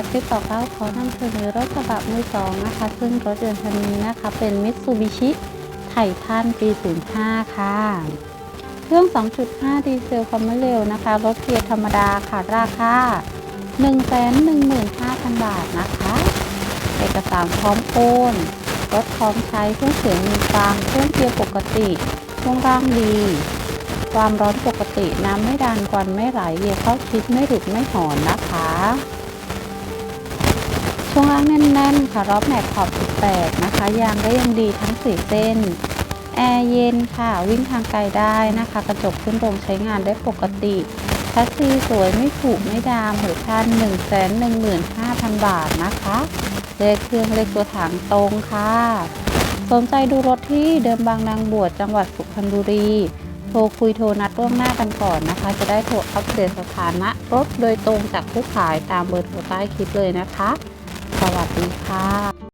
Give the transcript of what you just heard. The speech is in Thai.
จากคลิปต่อไปขอนำเสนอรถกระบะมือสองนะคะ ซึ่งรถยนต์คันนี้นะคะ เป็นมิตซูบิชิไททันปี 05 ค่ะ เครื่อง 2.5 ดีเซลความเร็วนะคะ รถเกียร์ธรรมดาค่ะ ราคา 115,000 บาทนะคะ เอกสารพร้อมโอน รถพร้อมใช้เครื่องเสียงมีฟังเครื่องเกียร์ปกติช่วงล่างดี ความร้อนปกติน้ำไม่ดันควันไม่ไหลเยียเข้าชิดไม่หลุดไม่หอนนะคะ วงล่างแน่นๆ ค่ะรอบแม็กขอบ 18 นะคะ ยางก็ยังดีทั้ง 4 เส้น แอร์เย็นค่ะ วิ่งทางไกลได้นะคะ กระจกขึ้นลงใช้งานได้ปกติแท็กซี่สวยไม่ถูกไม่ดามหรือคัน1 1 5 0 0 0 บาทนะคะเลขเครื่องเลขตัวถังตรงค่ะ สนใจดูรถที่เดิมบางนางบวชจังหวัดสุพรรณบุรีโทรคุยโทรนัดล่วงหน้ากันก่อนนะคะ จะได้โทรอัปเดตสถานะรถโดยตรงจากผู้ขายตามเบอร์โทรใต้คลิปเลยนะคะ วัสดีค่ะ